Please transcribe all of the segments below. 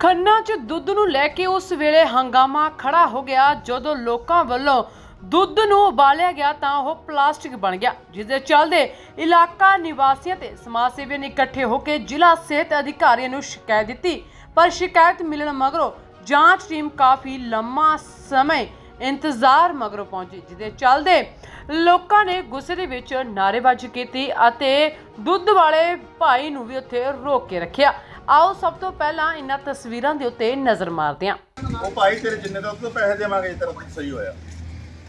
ਖੰਨਾ 'ਚ ਦੁੱਧ ਨੂੰ ਲੈ ਕੇ ਉਸ ਵੇਲੇ ਹੰਗਾਮਾ ਖੜਾ ਹੋ ਗਿਆ। ਜਦੋਂ ਲੋਕਾਂ ਵੱਲੋਂ ਦੁੱਧ ਨੂੰ ਉਬਾਲਿਆ ਗਿਆ ਤਾਂ ਉਹ ਪਲਾਸਟਿਕ ਬਣ ਗਿਆ ਜਿਸ ਦੇ ਚੱਲਦੇ ਇਲਾਕਾ ਨਿਵਾਸੀਆਂ ਤੇ ਸਮਾਜ ਸੇਵੀਆਂ ਨੇ ਇਕੱਠੇ ਹੋ ਕੇ ਜ਼ਿਲ੍ਹਾ ਸਿਹਤ ਅਧਿਕਾਰੀਆਂ ਨੂੰ ਸ਼ਿਕਾਇਤ ਦਿੱਤੀ। ਪਰ ਸ਼ਿਕਾਇਤ ਮਿਲਣ ਮਗਰੋਂ ਜਾਂਚ ਟੀਮ ਕਾਫੀ ਲੰਮਾ ਸਮੇਂ ਇੰਤਜ਼ਾਰ ਮਗਰੋਂ ਪਹੁੰਚੀ ਜਿਹਦੇ ਚੱਲਦੇ ਲੋਕਾਂ ਨੇ ਗੁੱਸੇ ਦੇ ਵਿੱਚ ਨਾਅਰੇਬਾਜ਼ੀ ਕੀਤੀ ਅਤੇ ਦੁੱਧ ਵਾਲੇ ਭਾਈ ਨੂੰ ਵੀ ਉੱਥੇ ਰੋਕ ਕੇ ਰੱਖਿਆ। ਆਓ ਸਭ ਤੋਂ ਪਹਿਲਾਂ ਇਹਨਾਂ ਤਸਵੀਰਾਂ ਦੇ ਉੱਤੇ ਨਜ਼ਰ ਮਾਰਦੇ ਹਾਂ। ਉਹ ਭਾਈ ਤੇਰੇ ਜਿੰਨੇ ਦਾ ਉਹ ਪੈਸੇ ਦੇਵਾਂਗੇ ਜੇ ਤੇਰਾ ਦੁੱਧ ਸਹੀ ਹੋਇਆ।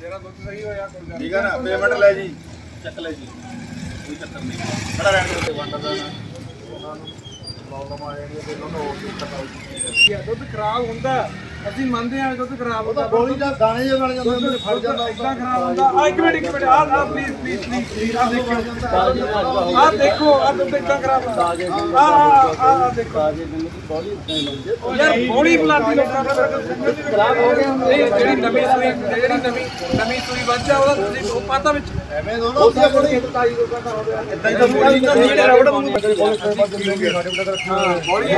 ਤੇਰਾ ਦੁੱਧ ਸਹੀ ਹੋਇਆ ਕੋਈ ਗੱਲ ਠੀਕ ਹੈ ਨਾ? ਪੇਮੈਂਟ ਲੈ ਜੀ। ਚੱਕ ਲੈ ਜੀ। ਕੋਈ ਚੱਕਰ ਨਹੀਂ। ਖੜਾ ਰਹਿਣ ਦੇ ਵੰਡ ਦਾ ਉਹਨਾਂ ਨੂੰ ਪ੍ਰੋਬਲਮ ਆ ਜਾਂਦੀ ਹੈ ਤੇ ਉਹਨਾਂ ਨੂੰ ਹੋਰ ਦਿੱਕਤ ਆਉਂਦੀ ਹੈ ਦੁੱਧ ਖਰਾਬ ਹੁੰਦਾ। ਅਸੀਂ ਮੰਨਦੇ ਹਾਂ ਦੁੱਧ ਖਰਾਬ ਉਹ ਹੁੰਦਾ ਗੋਲੀ ਦਾ ਦਾਣੇ ਜਿਹੇ ਬਣ ਜਾਂਦੇ ਨੇ ਫੜ ਜਾਂਦਾ ਇਦਾਂ ਖਰਾਬ ਹੁੰਦਾ ਆ ਇੱਕ ਮਿੰਟ ਇੱਕ ਮਿੰਟ ਆ ਆ ਪਲੀਜ਼ ਪਲੀਜ਼ ਪਲੀਜ਼ ਆ ਦੇਖੋ। ਆ ਦੇਖੋ ਆ ਦੁੱਧ ਇਦਾਂ ਖਰਾਬ ਹੁੰਦਾ। ਆ ਆ ਆ ਦੇਖੋ। ਯਾਰ ਬੋਲੀ ਬੁਲਾਤੀ ਲੋਕਾਂ ਨੇ ਖਰਾਬ ਹੋ ਗਿਆ। ਨਹੀਂ ਜਿਹੜੀ ਨਵੀਂ ਸੂਈ ਜਿਹੜੀ ਨਵੀਂ ਨਵੀਂ ਸੂਈ ਵੱਜਾ ਉਹਦਾ ਤੁਸੀਂ ਉਹ ਪਾਤਾ ਵਿੱਚ? ਐਵੇਂ ਦੋਨੋਂ ਉਹਦੀਆਂ ਬੋਲੀ ਇਦਾਂ ਹੀ ਤਾਂ ਬੋਲੀ ਤਾਂ ਜਿਹੜੇ ਰਬੜ ਨੂੰ ਬੋਲੀ ਬੋਲੀ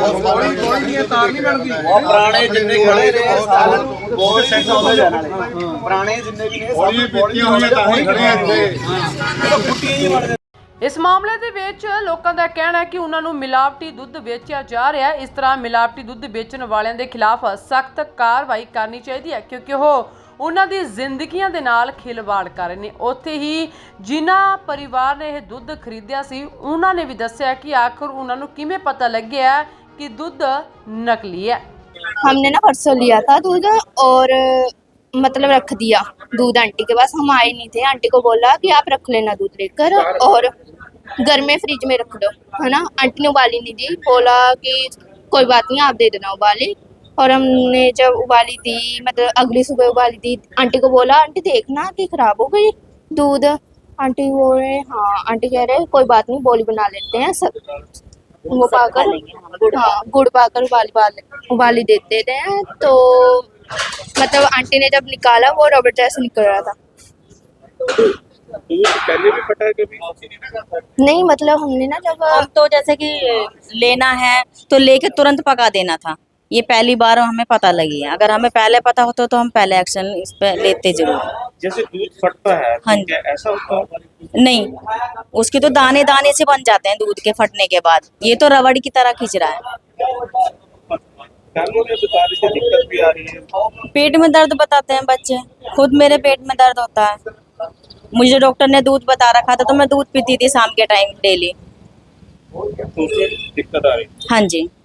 ਬੋਲੀ ਦੀ ਤਾਰ ਨਹੀਂ ਬਣਦੀ। ਪੁਰਾਣੇ ਜਿੰਨੇ ਖੜੇ ਨੇ ਸਾਲ ਬਹੁਤ ਸੈੱਟ ਆਉਂਦੇ ਜਾਣ ਵਾਲੇ ਪੁਰਾਣੇ ਜਿੰਨੇ ਵੀ ਨੇ ਬੋਲੀ ਪੀਤੀਆਂ ਹੋਈਆਂ ਤਾਂ ਹੀ ਖੜੇ ਆ ਇੱਥੇ। ਇਸ ਮਾਮਲੇ ਦੇ ਵਿੱਚ ਲੋਕਾਂ ਦਾ ਕਹਿਣਾ ਹੈ ਕਿ ਉਹਨਾਂ ਨੂੰ ਮਿਲਾਵਟੀ ਦੁੱਧ ਵੇਚਿਆ ਜਾ ਰਿਹਾ ਹੈ। ਇਸ ਤਰ੍ਹਾਂ ਮਿਲਾਵਟੀ ਦੁੱਧ ਵੇਚਣ ਵਾਲਿਆਂ ਦੇ ਖਿਲਾਫ ਸਖਤ ਕਾਰਵਾਈ ਕਰਨੀ ਚਾਹੀਦੀ ਹੈ ਕਿਉਂਕਿ ਉਹ ਉਹਨਾਂ ਦੀ ਜ਼ਿੰਦਗੀਆਂ ਦੇ ਨਾਲ ਖਿਲਵਾੜ ਕਰ ਰਹੇ ਨੇ। ਉੱਥੇ ਹੀ ਜਿਨ੍ਹਾਂ ਪਰਿਵਾਰ ਨੇ ਇਹ ਦੁੱਧ ਖਰੀਦਿਆ ਸੀ ਉਹਨਾਂ ਨੇ ਵੀ ਦੱਸਿਆ ਕਿ ਆਖਰ ਉਹਨਾਂ ਨੂੰ ਕਿਵੇਂ ਪਤਾ ਲੱਗਿਆ ਕਿ ਦੁੱਧ ਨਕਲੀ ਹੈ। हमने ना परसों लिया था दूध और मतलब रख दिया दूध आंटी के पास। हम आए नहीं थे। आंटी को बोला कि आप रख लेना दूध लेकर और घर में फ्रिज में रख दो, है ना? आंटी ने उबाली नहीं दी। बोला कि कोई बात नहीं, आप दे देना उबाली। और हमने जब उबाली दी मतलब अगली सुबह उबाली दी, आंटी को बोला, आंटी देखना कि खराब हो गई दूध। आंटी बोल रहे हाँ। आंटी कह रहे, कोई बात नहीं, बोली बना लेते हैं सब। वो पाकर हाँ गुड़ पाकर उबाली उबाली उबाली देते थे तो मतलब आंटी ने जब निकाला वो रबर जैसे निकल रहा था। पहले भी फटा है कभी? नहीं मतलब हमने ना जब तो जैसे कि लेना है तो लेके तुरंत पका देना था। ये पहली बार हमें पता लगी है। अगर हमें पहले पता होता तो हम पहले एक्शन इस पे लेते ज़रूर। जैसे दूध फटता है हाँ तो जी। ऐसा होता है? नहीं उसके तो दाने दाने से बन जाते हैं दूध के फटने के बाद। ये तो रबड़ की तरह खींच रहा है। रही है। पेट में दर्द बताते हैं बच्चे। खुद मेरे पेट में दर्द होता है। मुझे डॉक्टर ने दूध बता रखा था तो मैं दूध पीती थी शाम के टाइम डेली तो दिक्कत आ रही हाँ। जी। तो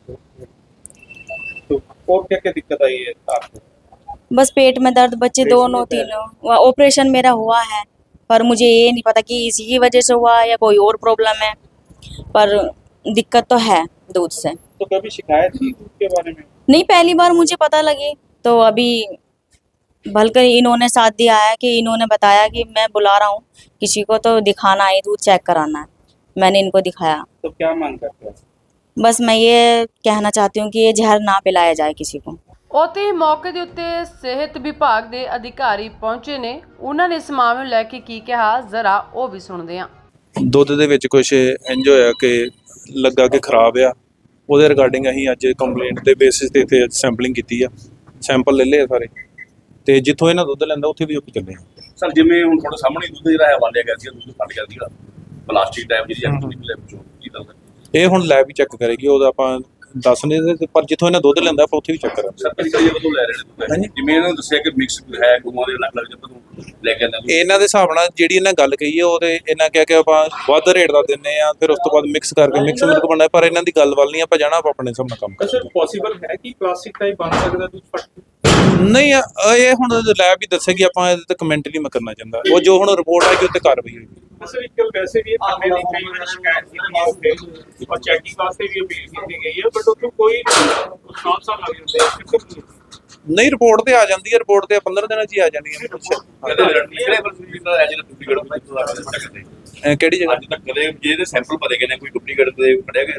और क्या क्या दिक्कत आई है आपको? बस पेट में दर्द बच्चे दोनों तीनों। ऑपरेशन मेरा हुआ है पर मुझे ये नहीं पता कि इसी की वजह से हुआ या कोई और प्रॉब्लम है पर दिक्कत तो है दूध से। तो कभी शिकायत की दूध के बारे में? नहीं पहली बार मुझे पता लगी तो अभी बल्कि इन्होंने साथ दिया है कि इन्होंने बताया कि मैं बुला रहा हूँ किसी को तो दिखाना है दूध चेक कराना है। मैंने इनको दिखाया। तो क्या मांग करते हैं? ਬਸ ਮੈਂ ਇਹ ਕਹਿਣਾ ਚਾਹਤੀ ਹੂੰ ਕਿ ਇਹ ਜ਼ਹਿਰ ਨਾ ਪਿਲਾਇਆ ਜਾਏ ਕਿਸੇ ਨੂੰ ਉਤੇ ਮੌਕੇ ਦੇ ਉੱਤੇ ਸਿਹਤ ਵਿਭਾਗ ਦੇ ਅਧਿਕਾਰੀ ਪਹੁੰਚੇ ਨੇ। ਉਹਨਾਂ ਨੇ ਇਸ ਮਾਮਲੇ ਨੂੰ ਲੈ ਕੇ ਕੀ ਕਿਹਾ ਜ਼ਰਾ ਉਹ ਵੀ ਸੁਣਦੇ ਹਾਂ। ਦੁੱਧ ਦੇ ਵਿੱਚ ਕੁਝ ਇੰਜ ਹੋਇਆ ਕਿ ਲੱਗਾ ਕਿ ਖਰਾਬ ਆ। ਉਹਦੇ ਰਿਗਾਰਡਿੰਗ ਅਸੀਂ ਅੱਜ ਕੰਪਲੇਂਟ ਦੇ ਬੇਸਿਸ ਤੇ ਇੱਥੇ ਸੈਂਪਲਿੰਗ ਕੀਤੀ ਆ। ਸੈਂਪਲ ਲੈ ਲਏ ਸਾਰੇ। ਤੇ ਜਿੱਥੋਂ ਇਹਨਾਂ ਦੁੱਧ ਲੈਂਦਾ ਉੱਥੇ ਵੀ ਉਹ ਚੱਲੇ ਆ। ਸਰ ਜਿਵੇਂ ਹੁਣ ਤੁਹਾਡੇ ਸਾਹਮਣੇ ਦੁੱਧ ਜਿਹੜਾ ਹੈ ਵਾਲਿਆ ਗਿਆ ਸੀ ਦੁੱਧ ਫਟ ਗਿਆ ਸੀਗਾ। ਪਲਾਸਟਿਕ ਟਾਈਪ ਜਿਹੜੀ ਐਕਚੁਅਲੀ ਲੈ ਵਿੱਚੋਂ। ਇਹ ਹੁਣ ਲੈਬ ਵੀ ਚੈੱਕ ਕਰੇਗੀ ਉਹਦਾ ਆਪਾਂ ਦੱਸ ਨਹੀਂ ਦੇ ਪਰ ਜਿੱਥੋਂ ਇਹਨਾਂ ਦੁੱਧ ਲੈਂਦਾ ਆਪਾਂ ਉੱਥੇ ਵੀ ਚੈੱਕ ਕਰਾਂਗੇ। ਜਿਵੇਂ ਇਹਨਾਂ ਨੂੰ ਦੱਸਿਆ ਕਿ ਮਿਕਸ ਹੈ ਗੁਮਾਂ ਦੇ ਅਲੱਗ-ਅਲੱਗ ਜਗ੍ਹਾ ਲੈ ਕੇ ਆਉਂਦੇ ਇਹਨਾਂ ਦੇ ਹਿਸਾਬ ਨਾਲ ਜਿਹੜੀ ਇਹਨਾਂ ਗੱਲ ਕਹੀ ਹੈ ਉਹਦੇ ਇਹਨਾਂ ਕਿਹਾ ਕਿ ਆਪਾਂ ਵੱਧ ਰੇਟ ਦਾ ਦਿੰਨੇ ਆ ਫਿਰ ਉਸ ਤੋਂ ਬਾਅਦ ਮਿਕਸ ਕਰਕੇ ਮਿਕਸ ਮਿਲਕ ਬਣਦਾ ਪਰ ਇਹਨਾਂ ਦੀ ਗੱਲ ਵੱਲ ਨਹੀਂ ਆਪਾਂ ਜਾਣਾ ਆਪਾਂ ਆਪਣੇ ਹਿਸਾਬ ਨਾਲ ਕੰਮ ਤਾਂ ਸਰ ਪੋਸੀਬਲ ਹੈ ਕਿ ਪਲਾਸਟਿਕ ਦਾ ਹੀ ਬਣ ਸਕਦਾ ਦੁੱਧ ਫਟ ਨਹੀਂ ਇਹ ਹੁਣ ਲੈਬ ਵੀ ਦੱਸੇਗੀ ਆਪਾਂ ਇਹਦੇ ਤੇ ਕਮੈਂਟ ਨਹੀਂ ਮੈਂ ਕਰਨਾ ਚਾਹੁੰਦਾ। ਉਹ ਜੋ ਹੁਣ ਰਿਪੋਰਟ ਆਏਗੀ ਉਹ ਤੇ ਕਾਰਵਾਈ ਹੋਏਗੀ। ਸਰ ਇੱਕ ਵੈਸੇ ਵੀ ਆਪਣੇ ਦੀ ਕਈ ਵਾਰ ਸ਼ਿਕਾਇਤ ਕੀਤੀ ਵਾਸਤੇ ਔਰ ਚੈਕਿੰਗ ਵਾਸਤੇ ਵੀ ਅਪੀਲ ਕੀਤੀ ਗਈ ਹੈ ਬਟ ਉੱਥੇ ਕੋਈ ਸਾਫ਼ ਸਾਫ਼ ਲੱਗ ਜਾਂਦੇ ਨਹੀਂ ਰਿਪੋਰਟ ਤੇ ਆ ਜਾਂਦੀ ਹੈ ਰਿਪੋਰਟ ਤੇ 15 ਦਿਨਾਂ 'ਚ ਹੀ ਆ ਜਾਂਦੀ ਹੈ। ਕਿਹੜੀ ਜਗ੍ਹਾ? ਅੱਜ ਕਦੇ ਜਿਹਦੇ ਸੈਂਪਲ ਭਰੇ ਗਏ ਨੇ ਕੋਈ ਡੁਪਲੀਕੇਟ ਕਦੇ ਫੜਿਆ ਗਿਆ?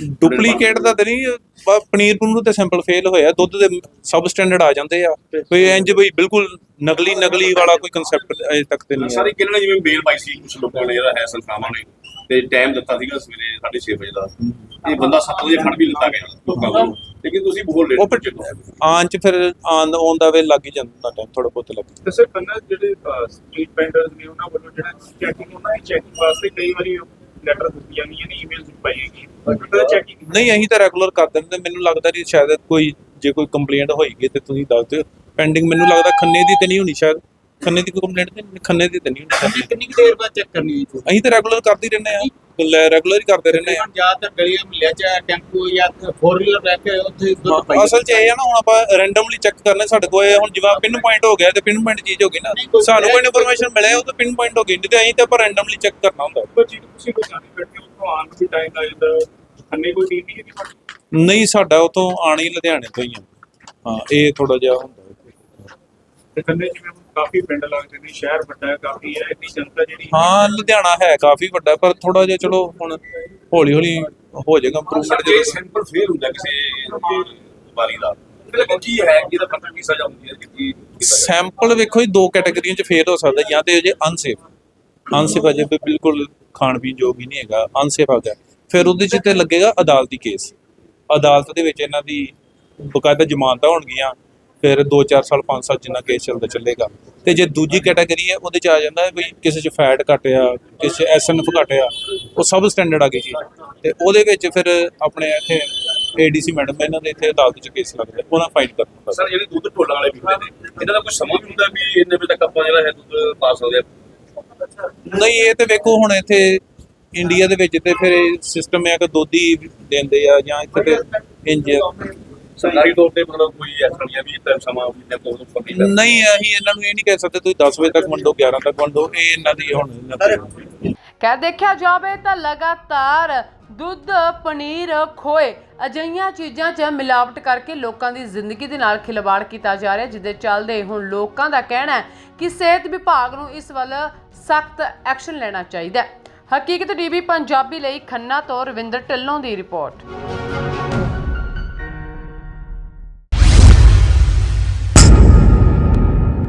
ਡੁਪਲੀਕੇਟ ਦਾ ਤੇ ਨਹੀਂ ਬ- ਪਨੀਰ ਪਨੂਰ ਤੇ ਸੈਂਪਲ ਫੇਲ ਹੋਇਆ ਦੁੱਧ ਦੇ ਸਬ ਸਟੈਂਡਰਡ ਆ ਜਾਂਦੇ ਆ। ਕੋਈ ਇੰਜ ਬਈ ਬਿਲਕੁਲ ਨਕਲੀ ਨਕਲੀ ਵਾਲਾ ਕੋਈ ਕਨਸੈਪਟ ਅਜੇ ਤੱਕ ਤੇ ਨਹੀਂ ਸਾਰੇ ਆਇਆ ਕਿਹਨਾਂ ਨੇ ਜਿਵੇਂ ਮੇਲ ਪਾਈ ਸੀ ਕੁਝ ਲੋਕਾਂ ਨੇ ਜਿਹੜਾ ਹੈ ਸੰਸਥਾਵਾਂ ਨੇ ਤੇ ਟਾਈਮ ਦਿੱਤਾ ਸੀਗਾ ਸਵੇਰੇ 6:30 ਵਜੇ ਦਾ। ਇਹ ਬੰਦਾ 7 ਵਜੇ ਫੜ ਵੀ ਲਿੱਤਾ ਗਿਆ ਲੋਕਾਂ ਕੋਲੋਂ ਲੇਕਿਨ ਤੁਸੀਂ ਬੋਲ ਰਹੇ ਉਹ ਫਿਰ ਆਉਣ ਚ ਫਿਰ ਆਨ ਔਨ ਦਾ ਵੇ ਲੱਗ ਹੀ ਜਾਂਦਾ ਟਾਈਮ ਥੋੜਾ ਬਹੁਤ ਲੱਗ ਤੇ ਸਰ ਕੰਨਾ ਜਿਹੜੇ ਸਟਰੀਟ ਵੈਂਡਰਸ ਨੇ ਉਹਨਾਂ ਵੱਲੋਂ ਜਿਹੜਾ ਚੈਕਿੰਗ ਉਹਨਾਂ ਦੀ ਚੈਕਿੰਗ ਵਾਸਤੇ ਕਈ ਵਾਰੀ ਲੈਟਰ ਦਿੱਤੀਆਂ ਗਈਆਂ ਨੇ ਈਮੇਲ ਦਿੱਤੀ ਪਾਈ ਚੈਕਿੰਗ ਨਹੀਂ ਅਸੀਂ ਤਾਂ ਰੈਗੂਲਰ ਕਰ ਦਿੰਦੇ ਮੈਨੂੰ ਲੱਗਦਾ ਨਹੀਂ ਸ਼ਾਇਦ ਕੋਈ ਜੇ ਕੋਈ ਕੰਪਲੇਂਟ ਹੋਏਗੀ ਤੇ ਤੁਸੀਂ ਦੱਸ ਦਿਓ। ਪੈਂਡਿੰਗ ਮੈਨੂੰ ਲੱਗਦਾ ਖੰਨੇ ਦੀ ਤੇ ਨਹੀਂ ਹੋਣੀ ਸ਼ਾਇਦ। ਖੰਨੇ ਦੀ ਕੋਈ ਕੰਪਲੇਂਟ ਤੇ ਨਹੀਂ- ਖੰਨੇ ਦੀ ਤੇ ਨਹੀਂ ਸ਼ਾਇਦ। ਕਿੰਨੀ ਕੁ ਦੇਰ ਬਾਅਦ ਚੈੱਕ ਕਰਨੀ ਹੈ ਅਸੀਂ ਤਾਂ ਰੈਗੂਲਰ ਕਰਦੇ ਰਹਿੰਦੇ ਆ ਰੈਗੂਲਰ ਹੀ ਕਰਦੇ ਰਹਿੰਦੇ ਆ ਜ਼ਿਆਦਾਤਰ ਗਲੀਆਂ ਮਿਲਿਆ ਚ ਟੈਂਪੂ ਜਾਂ ਫੋਰ ਵੀਲਰ ਲੈ ਕੇ ਉੱਥੇ ਦੁੱਧ ਪਾਈ ਅਸਲ 'ਚ ਇਹ ਆ। ਨਾ ਹੁਣ ਆਪਾਂ ਰੈਂਡਮਲੀ ਚੈੱਕ ਕਰਨੇ ਸਾਡੇ ਕੋਲ ਇਹ ਹੁਣ ਜਿਵੇਂ ਪਿਨ ਪੁਆਇੰਟ ਹੋ ਗਿਆ ਤੇ ਪਿਨ ਪੁਆਇੰਟ ਚੀਜ਼ ਹੋ ਗਈ ਨਾ। ਸਾਨੂੰ ਕੋਈ ਇਨਫੋਰਮੇਸ਼ਨ ਮਿਲਿਆ ਉਹ ਤਾਂ ਪਿਨ ਪੁਆਇੰਟ ਹੋ ਗਈ। ਨਹੀਂ ਤੇ ਅਸੀਂ ਤਾਂ ਆਪਾਂ ਰੈਂਡਮਲੀ ਚੈੱਕ ਕਰਨਾ ਹੁੰਦਾ। ਪਰ ਜੀ ਤੁਸੀਂ ਕੋਈ ਜਾਣੀ ਬੈਠੇ ਹੋ ਉੱਥੋਂ ਆਉਣ ਨੂੰ ਵੀ ਟਾਈਮ ਲੱਗ ਜਾਂਦਾ। ਅੰਨੇ ਕੋਈ ਟੀਮ ਨਹੀਂ ਹੈਗੀ ਤੁਹਾਡੀ? ਨਹੀਂ ਸਾਡਾ ਉਤੋਂ ਆਣੀ ਲੁਧਿਆਣੇ ਤੋਂ ਹੀ ਆ। ਹਾਂ ਇਹ ਥੋੜਾ ਜਿਹਾ ਹੁੰਦਾ। ਤੇ ਕੰਨੇ ਜਿਵੇਂ ਹੁਣ ਕਾਫੀ ਪਿੰਡ ਲੱਗਦੇ ਨੇ ਸ਼ਹਿਰ ਵੱਡਾ ਹੈ ਕਾਫੀ ਹੈ ਇੰਨੀ ਜਨਤਾ ਜਿਹੜੀ ਹਾਂ। ਲੁਧਿਆਣਾ ਹੈ ਕਾਫੀ ਵੱਡਾ ਪਰ ਥੋੜਾ ਜਿਹਾ ਚਲੋ ਹੁਣ ਹੌਲੀ ਹੌਲੀ ਹੋ ਜਾਏਗਾ ਇੰਪਰੂਵਮੈਂਟ ਜੇ ਸੈਂਪਲ ਫੇਲ ਹੁੰਦਾ ਕਿਸੇ ਵਾਰੀ ਦਾ। ਤੇ ਕੀ ਹੈ ਕਿ ਇਹਦਾ ਪਤਾ ਕੀ ਸਜ਼ਾ ਹੁੰਦੀ ਹੈ ਕਿ ਕੀ ਕੀਤਾ ਜਾਏ? ਸੈਂਪਲ ਵੇਖੋ ਜੀ ਦੋ ਕੈਟਾਗਰੀਆਂ ਚ ਫੇਲ ਹੋ ਸਕਦਾ ਜਾਂ ਤੇ ਅਜੇ ਅਨਸੇਫ ਅਨਸੇਫ ਅਜੇ ਬਿਲਕੁਲ ਖਾਣ ਪੀਣ ਯੋਗ ਹੀ ਨਹੀਂ ਹੈਗਾ ਅਨਸੇਫ ਆ ਗਿਆ। ਫਿਰ ਉਹਦੇ ਚ ਤੇ ਲੱਗੇਗਾ ਅਦਾਲਤੀ ਕੇਸ ਅਦਾਲਤ ਦੇ ਵਿੱਚ ਇਹਨਾਂ ਦੀ ਬਕਾਇਦਾ ਜ਼ਮਾਨਤਾਂ ਹੋਣਗੀਆਂ ਫਿਰ 2-4 ਸਾਲ 5 ਸਾਲ ਜਿੰਨਾ ਕੇਸ ਚੱਲਦਾ ਚੱਲੇਗਾ। ਤੇ ਜੇ ਦੂਜੀ ਕੈਟਾਗਰੀ ਹੈ ਉਹਦੇ ਚ ਆ ਜਾਂਦਾ ਹੈ ਵੀ ਕਿਸੇ ਚ ਫੈਟ ਘੱਟ ਆ ਕਿਸੇ ਐਸਐਨਐਫ ਘੱਟ ਆ ਉਹ ਸਬ ਸਟੈਂਡਰਡ ਆ ਗਈ ਜੀ। ਤੇ ਉਹਦੇ ਵਿੱਚ ਫਿਰ ਆਪਣੇ ਇੱਥੇ ਏਡੀਸੀ ਮੈਡਮ ਇਹਨਾਂ ਦੇ ਇੱਥੇ ਅਦਾਲਤ ਚ ਕੇਸ ਲੱਗਦਾ ਉਹਨਾਂ ਫਾਈਟ ਕਰਨਾ ਸਰ ਜਿਹੜੇ ਦੁੱਧ ਢੋਲਾਂ ਵਾਲੇ ਪੀਂਦੇ ਨੇ ਇਹਨਾਂ ਦਾ ਕੁਝ ਸਮਾਂ ਵੀ ਹੁੰਦਾ ਵੀ ਇੰਨੇ ਵਜੇ ਤੱਕ ਆਪਾਂ ਜਿਹੜਾ ਹੈ ਦੁੱਧ ਪਾ ਸਕਦੇ ਨਹੀਂ ਇਹ ਤੇ ਵੇਖੋ ਹੁਣ ਇੱਥੇ ਇੰਡੀਆ ਦੇ ਵਿੱਚ ਤੇ ਫਿਰ ਸਿਸਟਮ ਹੈ ਕਿ ਦੁੱਧ ਹੀ ਦਿੰਦੇ ਆ ਜਾਂ ਇੱਥੇ ਤੇ ਇੰਜ ਸਰਕਾਰੀ ਤੌਰ ਤੇ ਮਤਲਬ ਕੋਈ ਐਕਸ਼ਨ ਜਾਂ ਵੀ ਟਾਈਮ ਸਮਾਂ ਤੇ ਕੋਈ ਉੱਪਰ ਨਹੀਂ ਲੱਗਦਾ। ਨਹੀਂ ਅਸੀਂ ਇਹਨਾਂ ਨੂੰ ਇਹ ਨਹੀਂ ਕਹਿ ਸਕਦੇ ਤੁਸੀਂ 10 ਵਜੇ ਤੱਕ ਵੰਡੋ 11 ਤੱਕ ਵੰਡੋ ਇਹ ਇਹਨਾਂ ਦੀ ਹੁਣ ਇਹਨਾਂ ਦੀ ਕਹਿ ਦੇਖਿਆ ਜਾਵੇ ਤਾਂ ਲਗਾਤਾਰ ਦੁੱਧ ਪਨੀਰ ਖੋਏ ਅਜਿਹੀਆਂ ਚੀਜ਼ਾਂ 'ਚ ਮਿਲਾਵਟ ਕਰਕੇ ਲੋਕਾਂ ਦੀ ਜ਼ਿੰਦਗੀ ਦੇ ਨਾਲ ਖਿਲਵਾੜ ਕੀਤਾ ਜਾ ਰਿਹਾ ਜਿਦੇ ਚੱਲਦੇ ਹੁਣ ਲੋਕਾਂ ਦਾ ਕਹਿਣਾ ਹੈ ਕਿ ਸਿਹਤ ਵਿਭਾਗ ਨੂੰ ਇਸ ਵੱਲ ਸਖਤ ਐਕਸ਼ਨ ਲੈਣਾ ਚਾਹੀਦਾ ਹੈ ਹਕੀਕਤ ਟੀਵੀ ਪੰਜਾਬੀ ਲਈ ਖੰਨਾ ਤੋਂ ਰਵਿੰਦਰ ਢਿੱਲੋਂ ਦੀ ਰਿਪੋਰਟ